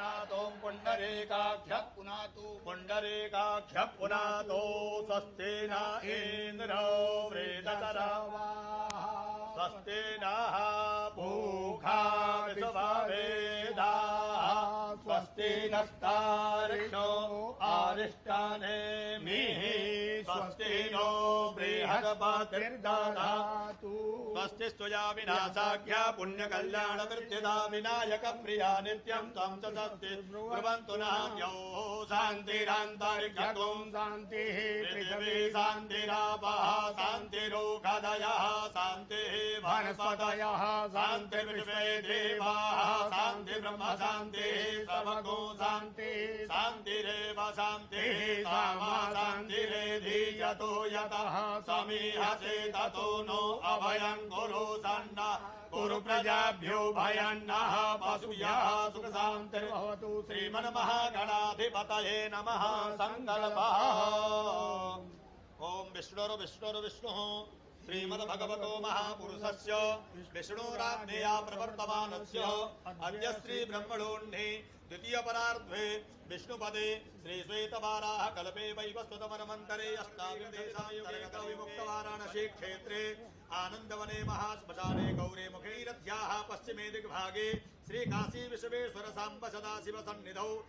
पुनातो पुण्डरीकाख्य पुनातु पुण्डरीकाख्य पुनातो स्वस्ति न इन्द्रो वृदतरा स्वस्ति नः पूखा विश्ववेदाः स्वस्ति नस्तारिणो आरिष्टाने मिः स्वस्ति नो बृहस्पतिर्दधातु स्वस्ति स्वया विनाशाख्या पुण्यकल्याणवृद्धिदा। विनायक प्रिया नित्यं त्वं च स्वस्ति ब्रुवन्तु नः द्यौः शान्तिरान्तरिक्षतुं शान्तिः पृथिवी शान्तिरापः शान्तिरोगदयः शान्तिः वनस्पतयः। शान्तिर्विश्वे देवाः। शान्ति ब्रह्म शान्तिः सर्वगो शान्ति। शान्तिरेव शान्तिः सामा शान्तिरेधीयतो यतः समीहसे ततो नो अभयं कुरु सन्न। कुरु प्रजाभ्यो भयन्नः पशुभ्यः सुख शान्तिर्भवतु श्रीमन्महागणाधिपतये नमः। सङ्कल्पः। ॐ विष्णुर्विष्णुर्विष्णुः श्रीमद्भगवतो महापुरुषस्य, विष्णुराज्ञया प्रवर्तमानस्य अद्य श्रीब्रह्मणोऽह्ने द्वितीयपरार्ध्वे, विष्णुपदे श्रीश्वेतवाराः कल्पे वैवस्वतमनमन्तरे अष्टाविदेशायुक्तवाराणसी क्षेत्रे, आनन्दवने महाश्मशाने गौरे मुखैरथ्याः पश्चिमे दिग्भागे, श्रीकाशी विश्वेश्वर साम्ब सदाशिव सन्निधौ।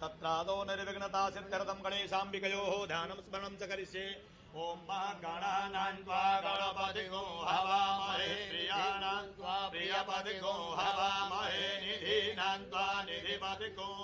तत्रादौ निर्विघ्नता सिद्ध्यर्थं गणेशाम्बिकयोः ध्यानं स्मरणं च करिष्ये। ॐ महागणानां त्वा गणपतिगो हवामहे प्रियाणां त्वा प्रियपतिगो हवामहे निधीनां त्वा निधिपतिगो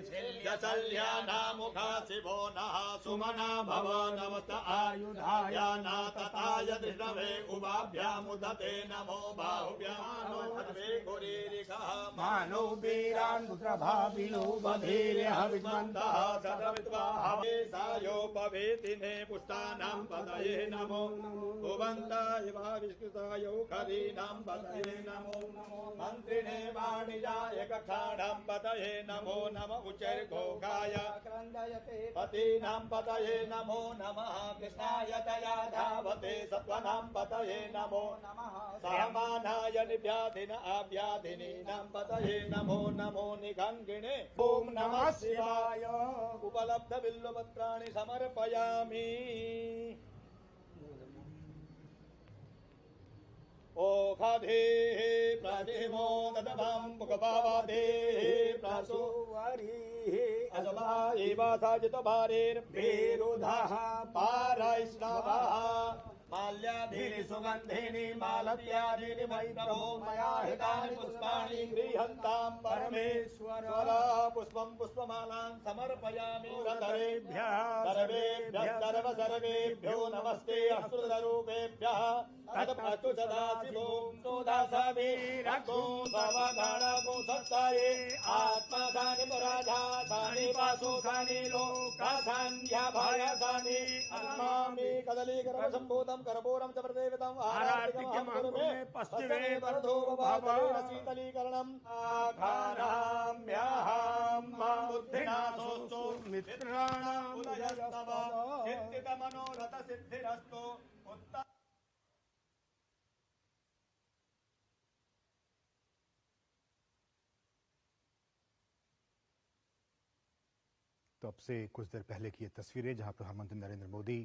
यशल्यानामुखा शिवो नः सुमना भव नमत आयुधाय नातताय दृष्णवे उभाभ्यामुदते नमो बाहुभ्यानो गुरीरिकः मानो वीरान् पुत्रभाविनो बधीर्यः विद्वन्तः सदविद्वा हवे सायोपवेतिने पुष्टानां पदये नमो। भुवन्ताय वा विष्कृताय खरीणां पदये नमो। मन्त्रिणे वाणिजाय कक्षाणां पदये नमो नम उचैर्घोषाय पतीनां पतये नमो नमः कृष्णाय तया धावते सत्त्वनां पतये नमो सामानाय निव्याधिन आव्याधिनीनां पतये नमो नमो निगङ्गिणे। ॐ नमः शिवाय। उपलब्ध बिल्वपत्राणि समर्पयामि। ओषधेः प्रतिमो ददभां अजमा एव साजित भारेर्भेरुधः पारैष्णवः माल्याधीनि सुगन्धिनि मालत्यादीनि मैत्रभो मया हितानि पुष्पाणि गृह्यन्तां परमेश्वर। पुष्पं पुष्पमालां समर्पयामि सर्वेभ्यः सर्वेभ्यः सर्व सर्वेभ्यो नमस्ते अस्तुतरूपेभ्यः तत्प्रस्तु पाशोधानि लोकाधान्यभयधानि अन्मामि कदलीकरं सम्भूतं च प्रदेवतं आरार्तिक्यं पश्चिमे वरदो शीतलीकरणम् आघानाम्यहं मा बुद्धिनाशोऽस्तु मित्राणां उदयस्तव। चिन्तितमनोरथ उत्तम अब से कुछ देर पहले की ये तस्वीरें जहाँ प्रधानमंत्री नरेंद्र मोदी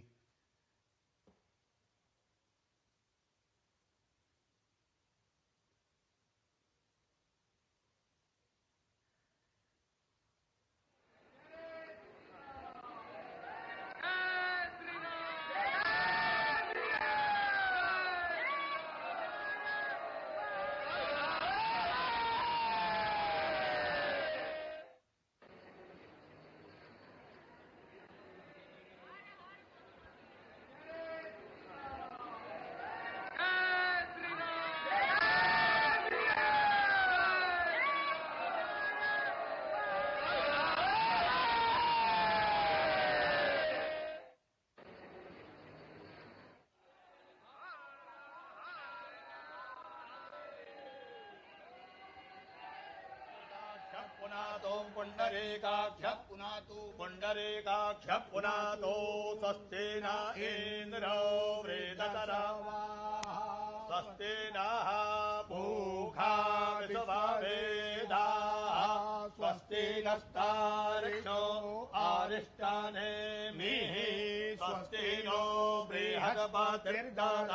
पुनातो पुण्डरीकाक्ष पुनातु। पुण्डरीकाक्ष पुनातो स्वस्ति न इन्द्रो वृदतरवा भूखा नः पूखा विश्ववेदाः स्वस्ति नस्तारिणो आरिष्टाने मिः स्वस्ति नो बृहस्पतिर्दधातु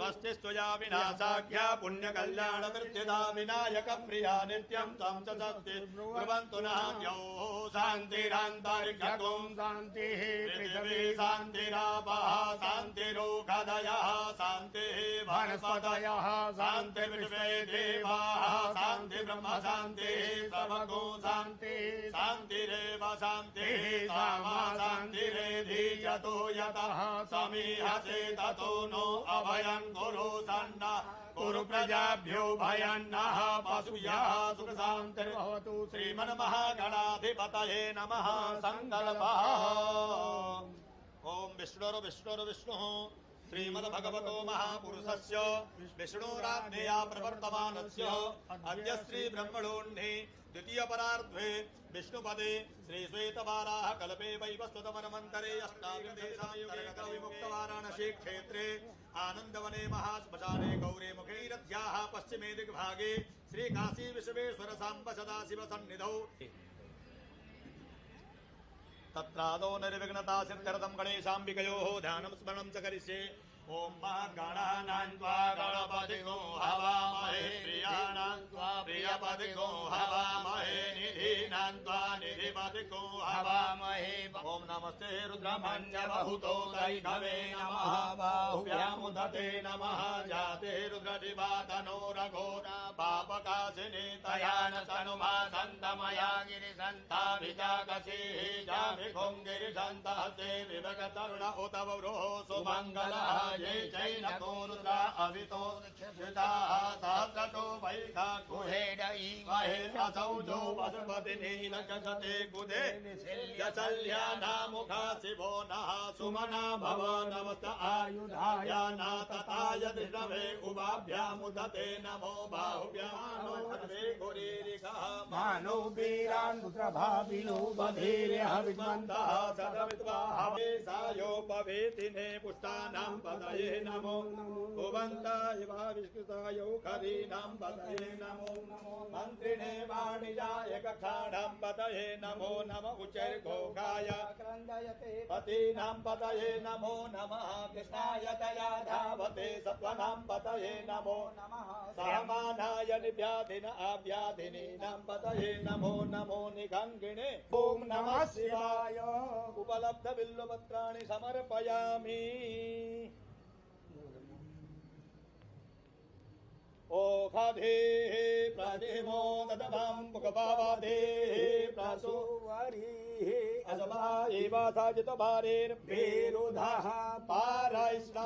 स्वस्ति स्तुया विनाशाख्या पुण्यकल्याण वृद्धिदा विनायक प्रिया नित्यं तं च स्वस्ति कुर्वन्तु नः द्यौः शान्तिरान्तरिक्षगुं शान्तिः पृथिवी शान्तिरापः शान्तिरोगदयः शान्तिः वनस्पतयः शान्तिर्विश्वे देवाः शान्ति ब्रह्म शान्तिः सर्वगो शान्तिः। शान्तिरेव शान्तिः सामा शान्तिरेधि यतो यतः समीहसे ततो नो अभयं कुरु सन्ना। कुरु प्रजाभ्यो भयन्नः पशुभ्यः सुखशान्तिर्भवतु श्रीमन्महागणाधिपतये नमः सङ्कल्पः। ॐ विष्णुर्विष्णुर्विष्णुः श्रीमद्भगवतो महापुरुषस्य विष्णुराज्ञया प्रवर्तमानस्य। अद्य श्रीब्रह्मणोऽह्ने द्वितीयपरार्ध्वे विष्णुपदे श्रीश्वेतवाराः कल्पे वैवस्वतमनमन्तरे अष्टाविंशेषान्तर्गत विमुक्तवाराणसी क्षेत्रे आनन्दवने महाश्मशाने गौरे मुखैरथ्याः पश्चिमे दिग्भागे श्रीकाशी विश्वेश्वर साम्ब सदाशिव सन्निधौ तत्रादौ निर्विघ्नता सिद्ध्यर्थं गणेशाम्बिकयोः ध्यानं स्मरणं च करिष्ये। ॐ महागणानां त्वा गणपतिगो हवामहे प्रियाणां त्वा प्रियपतिगो हवामहे निधीनां त्वा निधिपतिगो हवामहे ॐ नमस्ते रुद्रमन्यबहुतो दैघवे नमः बाहुभ्यामुदते नमः जाते रुद्रजिवातनो रघोरा पापकाशिनी तया न तनुमा सन्तमया गिरिसन्ताभिजाकसीः जाभिघुं गिरिसन्तहते विभगतरुण उत वृहो सुमङ्गलः जय चैनको रुद्रा अवितो श्रुताः सहस्रतो शिवो नः सुमना भव नमस्त आयुधाय नातताय दृष्णवे उभाभ्यामुदते नमो बाहुभ्यानो मानो वीरान् रुद्रभाविनो बधीर्यः विद्वन्तः सदविद्वा हवे सायोपवेतिने पुष्टानां पदये नमो भुवन्ताय वा विष्कृताय खरीनां पदये नमो मन्त्रिणे वाणिजाय कक्षाणां पदये नमो नम। उचैर्घोषाय पतीनां पदये नमो नमः। कृष्णाय दया धावते सत्त्वनां पदये नमो नमः। सामानाय निव्याधिन आव्याधिनीनां नमो नमो निगङ्गिणे ॐ नमः शिवाय। उपलब्ध बिल्वपत्राणि समर्पयामि। ओखधेः प्रतिमो ददभां मुखपावाधेः प्रसुवरीः। असभा एवासाजितभारेर्भेरुधः पारैष्णवः माल्याधीनि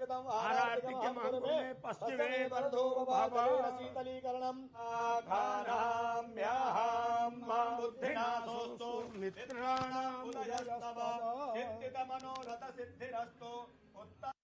आरार्तिक्यं कुरुमे पश्चिमे वरदो भागरेण शीतलीकरणम् आघानाम्याहां माँ बुद्धिना सोऽस्तु मित्राणाम् उदयस्तव चिन्तितमनोरथ सिद्धिरस्तु उत्तम